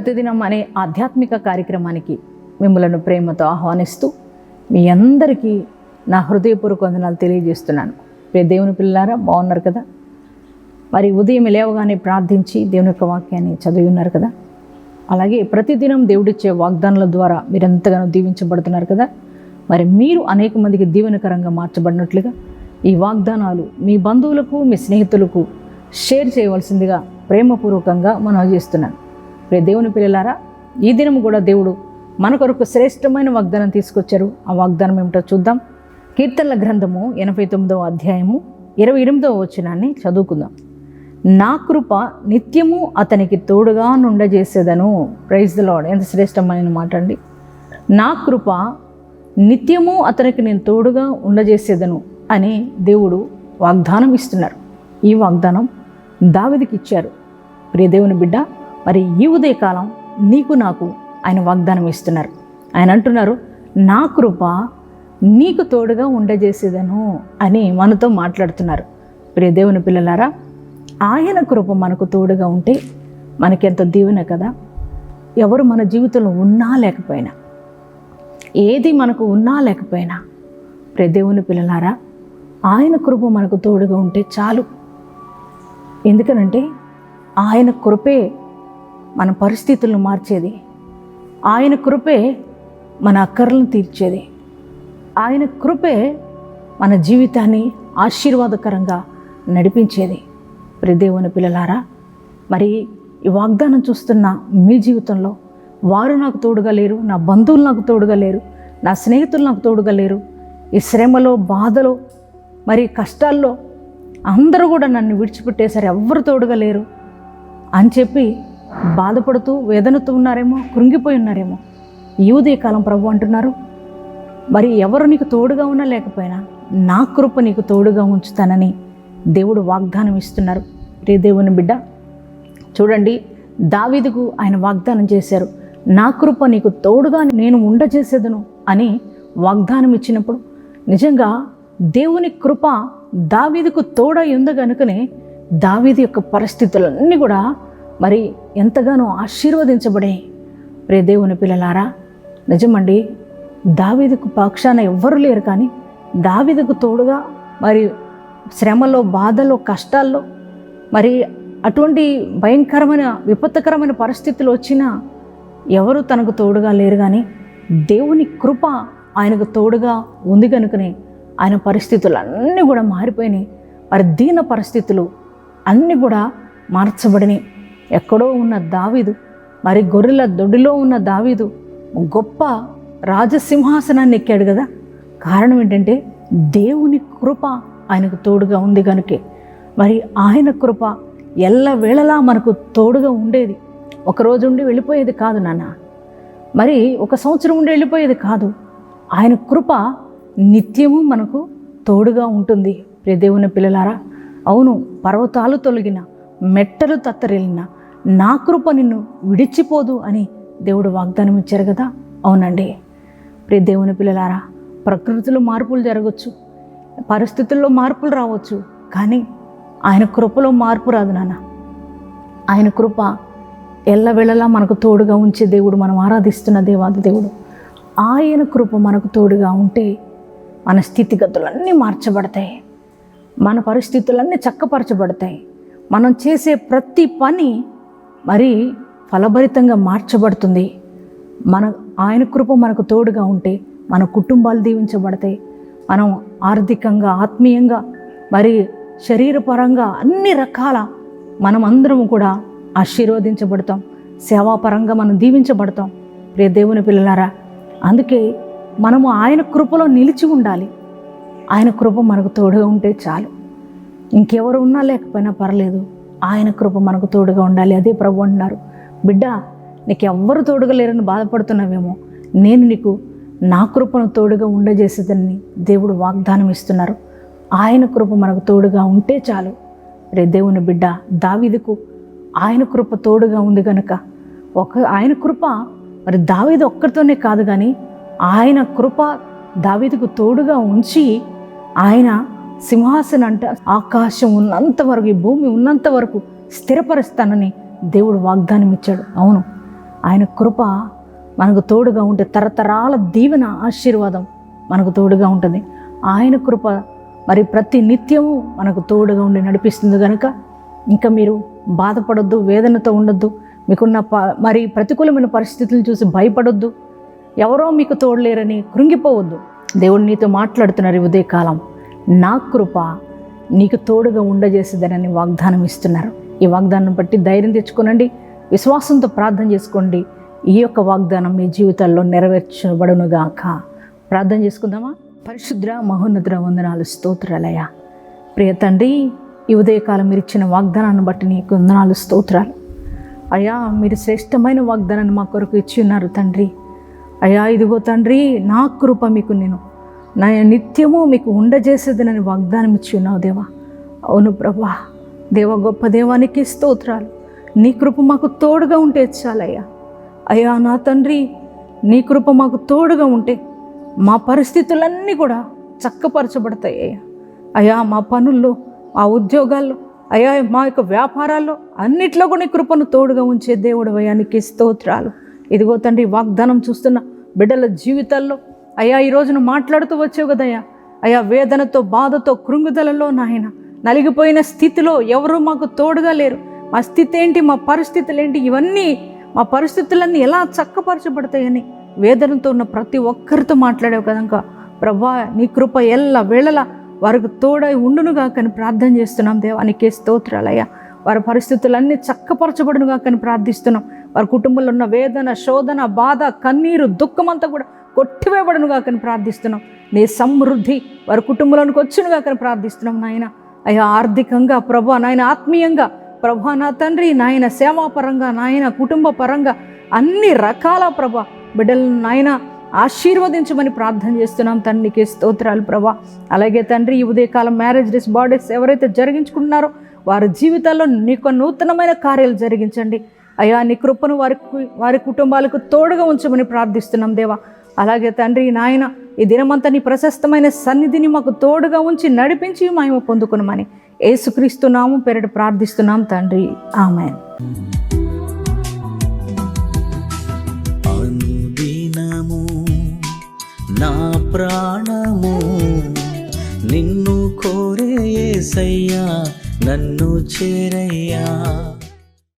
ప్రతిదినం అనే ఆధ్యాత్మిక కార్యక్రమానికి మిమ్మలను ప్రేమతో ఆహ్వానిస్తూ మీ అందరికీ నా హృదయపూర్వక వందనాలు తెలియజేస్తున్నాను. ప్రియ దేవుని పిల్లారా బాగున్నారు కదా? మరి ఉదయం లేవగానే ప్రార్థించి దేవుని యొక్క వాక్యాన్ని చదివి ఉన్నారు కదా? అలాగే ప్రతిదినం దేవుడిచ్చే వాగ్దానాల ద్వారా మీరు ఎంతగానో దీవించబడుతున్నారు కదా? మరి మీరు అనేక మందికి దీవెనకరంగా మార్చబడినట్లుగా ఈ వాగ్దానాలు మీ బంధువులకు మీ స్నేహితులకు షేర్ చేయవలసిందిగా ప్రేమపూర్వకంగా మనం చేస్తున్నాను. ప్రే దేవుని పిల్లలారా ఈ దినం కూడా దేవుడు మన కొరకు శ్రేష్టమైన వాగ్దానం తీసుకొచ్చారు. ఆ వాగ్దానం ఏమిటో చూద్దాం. కీర్తనల గ్రంథము ఎనభై తొమ్మిదవ అధ్యాయము ఇరవై ఎనిమిదవ వచనాన్ని చదువుకుందాం. నా కృప నిత్యము అతనికి తోడుగా నుండజేసేదను. ప్రైజ్ ద ఎంత శ్రేష్టమైన మాట అండి. నా కృప నిత్యము అతనికి నేను తోడుగా ఉండజేసేదను అని దేవుడు వాగ్దానం ఇస్తున్నారు. ఈ వాగ్దానం దావిదికి ఇచ్చారు. ప్రియదేవుని బిడ్డ మరి ఈ ఉదయకాలం నీకు నాకు ఆయన వాగ్దానం ఇస్తున్నారు. ఆయన అంటున్నారు నా కృప నీకు తోడుగా ఉండజేసేదను అని మనతో మాట్లాడుతున్నారు. ప్రియ దేవుని పిల్లలారా ఆయన కృప మనకు తోడుగా ఉంటే మనకెంత దీవెన కదా? ఎవరు మన జీవితంలో ఉన్నా లేకపోయినా ఏది మనకు ఉన్నా లేకపోయినా ప్రియ దేవుని పిల్లలారా ఆయన కృప మనకు తోడుగా ఉంటే చాలు. ఎందుకనంటే ఆయన కృపే మన పరిస్థితులను మార్చేది. ఆయన కృపే మన అక్కర్లను తీర్చేది. ఆయన కృపే మన జీవితాన్ని ఆశీర్వాదకరంగా నడిపించేది. ప్రదేవుని పిల్లలారా మరి ఈ వాగ్దానం చూస్తున్న మీ జీవితంలో వారు నాకు తోడుగా లేరు నా బంధువులు నాకు తోడుగా లేరు నా స్నేహితులు నాకు తోడుగా లేరు. ఈ శ్రమలో బాధలో మరి కష్టాల్లో అందరూ కూడా నన్ను విడిచిపెట్టేసరి ఎవ్వరు తోడుగా లేరు అని చెప్పి బాధపడుతూ వేదనతో ఉన్నారేమో కృంగిపోయి ఉన్నారేమో. ఈ ఉదయకాలం ప్రభు అంటున్నారు మరి ఎవరు నీకు తోడుగా ఉన్నా లేకపోయినా నా కృప నీకు తోడుగా ఉంచుతానని దేవుడు వాగ్దానం ఇస్తున్నారు. రే దేవుని బిడ్డ చూడండి దావీదుకు ఆయన వాగ్దానం చేశారు నా కృప నీకు తోడుగా నేను ఉండజేసేదను అని వాగ్దానం ఇచ్చినప్పుడు నిజంగా దేవుని కృప దావీదుకు తోడై ఉంది కనుకనే దావీది యొక్క పరిస్థితులన్నీ కూడా మరి ఎంతగానో ఆశీర్వదించబడే. ప్రే దేవుని పిల్లలారా నిజమండి దావీదుకు పక్షాన ఎవ్వరు లేరు కానీ దావీదుకు తోడుగా మరి శ్రమలో బాధలో కష్టాల్లో మరి అటువంటి భయంకరమైన విపత్తుకరమైన పరిస్థితులు వచ్చినా ఎవరు తనకు తోడుగా లేరు కానీ దేవుని కృప ఆయనకు తోడుగా ఉంది కనుకనే ఆయన పరిస్థితులు అన్నీ కూడా మారిపోయినాయి. మరి దీన పరిస్థితులు అన్నీ కూడా మార్చబడినాయి. ఎక్కడో ఉన్న దావీదు మరి గొర్రెల దొడ్డిలో ఉన్న దావీదు గొప్ప రాజసింహాసనాన్ని ఎక్కాడు కదా. కారణం ఏంటంటే దేవుని కృప ఆయనకు తోడుగా ఉంది కనుకే. మరి ఆయన కృప ఎల్ల వేళలా మనకు తోడుగా ఉండేది. ఒకరోజు ఉండి వెళ్ళిపోయేది కాదు నాన్న. మరి ఒక సంవత్సరం ఉండి వెళ్ళిపోయేది కాదు. ఆయన కృప నిత్యము మనకు తోడుగా ఉంటుంది. ప్రియదేవుని పిల్లలారా అవును పర్వతాలు తొలగిన మెట్టలు తత్తరిల్లిన నా కృప నిన్ను విడిచిపోదు అని దేవుడు వాగ్దానం ఇచ్చారు కదా? అవునండి. ప్రియ దేవుని పిల్లలారా ప్రకృతిలో మార్పులు జరగచ్చు పరిస్థితుల్లో మార్పులు రావచ్చు కానీ ఆయన కృపలో మార్పు రాదు నాన్న. ఆయన కృప ఎల్లవేళలా మనకు తోడుగా ఉంచే దేవుడు మనం ఆరాధిస్తున్న దేవాది దేవుడు. ఆయన కృప మనకు తోడుగా ఉంటే మన స్థితిగతులన్నీ మార్చబడతాయి మన పరిస్థితులన్నీ చక్కపరచబడతాయి. మనం చేసే ప్రతి పని మరి ఫలభరితంగా మార్చబడుతుంది. మన ఆయన కృప మనకు తోడుగా ఉంటే మన కుటుంబాలు దీవించబడతాయి. మనం ఆర్థికంగా ఆత్మీయంగా మరి శరీరపరంగా అన్ని రకాల మనమందరము కూడా ఆశీర్వదించబడతాం. సేవాపరంగా మనం దీవించబడతాం. ప్రియ దేవుని పిల్లలారా అందుకే మనము ఆయన కృపలో నిలిచి ఉండాలి. ఆయన కృప మనకు తోడుగా ఉంటే చాలు. ఇంకెవరు ఉన్నా లేకపోయినా పర్లేదు. ఆయన కృప మనకు తోడుగా ఉండాలి. అదే ప్రభు అంటున్నారు. బిడ్డ నీకు ఎవ్వరు తోడుగా లేరని బాధపడుతున్నావేమో. నేను నీకు నా కృపను తోడుగా ఉండజేసేదని దేవుడు వాగ్దానం ఇస్తున్నారు. ఆయన కృప మనకు తోడుగా ఉంటే చాలు. రే దేవుని బిడ్డ దావీదుకు ఆయన కృప తోడుగా ఉంది కనుక ఒక ఆయన కృప మరి దావీదు ఒక్కరితోనే కాదు కానీ ఆయన కృప దావీదుకు తోడుగా ఉంచి ఆయన సింహాసనం అంటే ఆకాశం ఉన్నంత వరకు ఈ భూమి ఉన్నంత వరకు స్థిరపరుస్తానని దేవుడు వాగ్దానం ఇచ్చాడు అవును ఆయన కృప మనకు తోడుగా ఉంటే తరతరాల దీవెన ఆశీర్వాదం మనకు తోడుగా ఉంటుంది. ఆయన కృప మరి ప్రతి నిత్యము మనకు తోడుగా ఉండి నడిపిస్తుంది కనుక ఇంకా మీరు బాధపడొద్దు వేదనతో ఉండొద్దు మీకున్న ప మరి ప్రతికూలమైన పరిస్థితులను చూసి భయపడొద్దు ఎవరో మీకు తోడలేరని కృంగిపోవద్దు. దేవుడు నీతో మాట్లాడుతున్నారు ఉదయకాలం. నా కృప నీకు తోడుగా ఉండజేసేదనని వాగ్దానం ఇస్తున్నారు. ఈ వాగ్దానం బట్టి ధైర్యం తెచ్చుకోనండి. విశ్వాసంతో ప్రార్థన చేసుకోండి. ఈ యొక్క వాగ్దానం మీ జీవితాల్లో నెరవేర్చబడునుగాక. ప్రార్థన చేసుకుందామా? పరిశుద్ర మహోన్నతుల వందనాలు స్తోత్రాలయ ప్రియ తండ్రి ఈ ఉదయకాలం మీరు ఇచ్చిన వాగ్దానాన్ని బట్టి నీకు వందనాలు స్తోత్రాలు. అయ్యా మీరు శ్రేష్టమైన వాగ్దానాన్ని మా కొరకు ఇచ్చి ఉన్నారు తండ్రి. అయ్యా ఇదిగో తండ్రి నా కృప మీకు నేను నా నిత్యము మీకు ఉండజేసేదనని వాగ్దానం ఇచ్చి ఉన్నావు దేవా. అవును ప్రభా దేవ గొప్ప దేవానికి స్తోత్రాలు. నీ కృప మాకు తోడుగా ఉంటే చాలయ్యా. అయ్యా నా తండ్రి నీ కృప మాకు తోడుగా ఉంటే మా పరిస్థితులన్నీ కూడా చక్కపరచబడతాయి అయ్యా అయ్యా మా పనుల్లో మా ఉద్యోగాల్లో అయ్యా మా యొక్క వ్యాపారాల్లో అన్నిట్లో కూడా నీ కృపను తోడుగా ఉంచే దేవుడు అయ్యానికి స్తోత్రాలు. ఇదిగో తండ్రి వాగ్దానం చూస్తున్న బిడ్డల జీవితాల్లో అయ్యా ఈ రోజున మాట్లాడుతూ వచ్చావు కదయ్యా. అయ్యా వేదనతో బాధతో కృంగుదలలో నాయన. నలిగిపోయిన స్థితిలో ఎవరు మాకు తోడుగా లేరు. మా స్థితి ఏంటి మా పరిస్థితులు ఏంటి? ఇవన్నీ మా పరిస్థితులన్నీ ఎలా చక్కపరచబడతాయని వేదనతో ఉన్న ప్రతి ఒక్కరితో మాట్లాడావు కనుక ప్రభా నీ కృప ఎల్ల వేళలా వారికి తోడై ఉండునుగా కానీ ప్రార్థన చేస్తున్నాం దేవానికి స్తోత్రాలయ్యా. వారి పరిస్థితులన్నీ చక్కపరచబడునుగా కానీ ప్రార్థిస్తున్నాం. వారి కుటుంబంలో ఉన్న వేదన శోధన బాధ కన్నీరు దుఃఖమంతా కూడా కొట్టివేయబడునుగా కానీ ప్రార్థిస్తున్నాం. నీ సమృద్ధి వారి కుటుంబంలోనికి వచ్చునుగా కానీ ప్రార్థిస్తున్నాం నాయన. అయ్యా ఆర్థికంగా ప్రభా నాయన ఆత్మీయంగా ప్రభా నా తండ్రి నాయన సేవాపరంగా నాయన కుటుంబ పరంగా అన్ని రకాల ప్రభా బిడ్డలను నాయన ఆశీర్వదించమని ప్రార్థన చేస్తున్నాం. తండ్రికి స్తోత్రాలు ప్రభా. అలాగే తండ్రి ఈ ఉదయకాలం మ్యారేజ్ డేస్ బర్త్డేస్ ఎవరైతే జరిగించుకుంటున్నారో వారి జీవితాల్లో నీకు నూతనమైన కార్యాలు జరిగించండి. అయ్యా నీ కృపను వారి వారి కుటుంబాలకు తోడుగా ఉంచమని ప్రార్థిస్తున్నాం దేవా. అలాగే తండ్రి నాయన ఈ దినమంతా నీ ప్రశస్తమైన సన్నిధిని మాకు తోడుగా ఉంచి నడిపించి మేము పొందుకునమని ఏసుక్రీస్తున్నాము పెరడు ప్రార్థిస్తున్నాం తండ్రి. ఆమెన్. నా ప్రాణము నిన్ను కోరే యేసయ్యా నన్ను చేరయ్యా.